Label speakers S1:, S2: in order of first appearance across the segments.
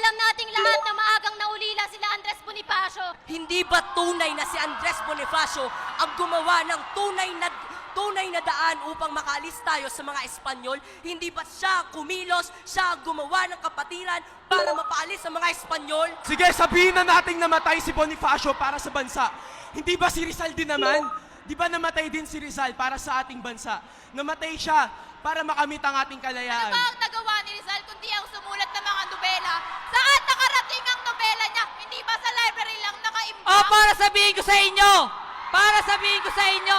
S1: Alam nating lahat na maagang naulila sila Andres Bonifacio.
S2: Hindi ba tunay na si Andres Bonifacio ang gumawa ng tunay na tunay na daan upang makaalis tayo sa mga Espanyol? Hindi ba siya kumilos, siya gumawa ng kapatiran para mapaalis ang mga Espanyol?
S3: Sige, sabihin na nating namatay si Bonifacio para sa bansa. Hindi ba si Rizal din naman? Di ba namatay din si Rizal para sa ating bansa? Namatay siya para makamit ang ating
S4: Ano
S3: kalayaan.
S4: ba ang nagawa ni Rizal kundi ang sumulat ng mga nobela? Saan nakarating ang nobela niya? Hindi sa library lang nakaimbak?
S5: O, para sabihin ko sa inyo! Para sabihin ko sa inyo!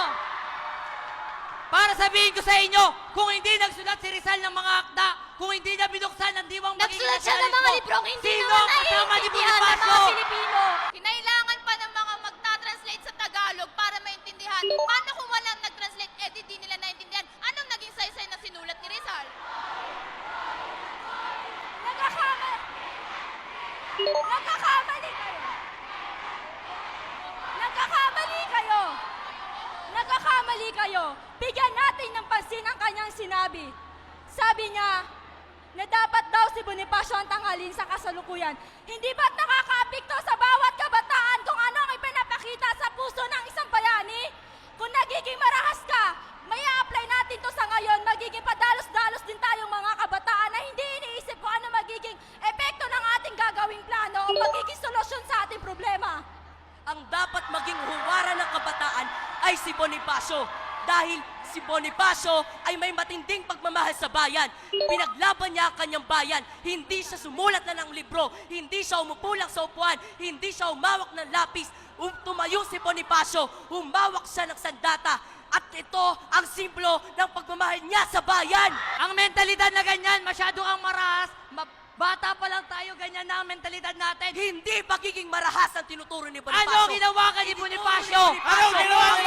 S5: Para sabihin ko sa inyo, kung hindi nagsulat si Rizal ng mga akda, kung hindi niya binuksan ang diwang magiging
S1: Nagsulat siya ng mga librong hindi
S5: sino
S1: naman
S5: ang kasama ni
S1: naiintindihan ng mga
S5: Bonifacio?
S1: Pilipino.
S4: Kinailangan pa ng mga magta-translate sa Tagalog para maintindihan. Paano kung walang nag-translate, eh di nila naintindihan? Anong naging saysay na sinulat ni Rizal?
S1: Nagkakamali. Nagkakamali kayo. Nagkakamali kayo. Bigyan natin ng pansin ang kanyang sinabi. Sabi niya na dapat daw si Bonifacio ang tanghalin sa kasalukuyan. Hindi ba't nakakaapekto sa bawat kabataan kung ano ang ipinapakita sa puso ng isang bayani? Kung nagiging marahas ka, may apply natin to sa ngayon, magiging padalos-dalos din tayong mga kabataan na hindi iniisip kung ano magiging epekto ng ating gagawing plano o magiging solusyon sa ating problema.
S2: Ang dapat maging huwara ng kabataan ay si Bonifacio. Dahil si Bonifacio ay may matinding pagmamahal sa bayan. Pinaglaban niya ang kanyang bayan. Hindi siya sumulat na ng libro. Hindi siya umupo lang sa upuan. Hindi siya umawak ng lapis. Um, tumayo si Bonifacio. Humawak siya ng sandata. At ito ang simbolo ng pagmamahal niya sa bayan.
S5: Ang mentalidad na ganyan, masyado kang marahas, ma- bata pa lang tayo, ganyan na ang mentalidad natin.
S2: Hindi pagiging marahas ang tinuturo ni Bonifacio.
S5: Ano ginawa ka ni Bonifacio?
S2: ni
S3: Ano ginawa
S2: ang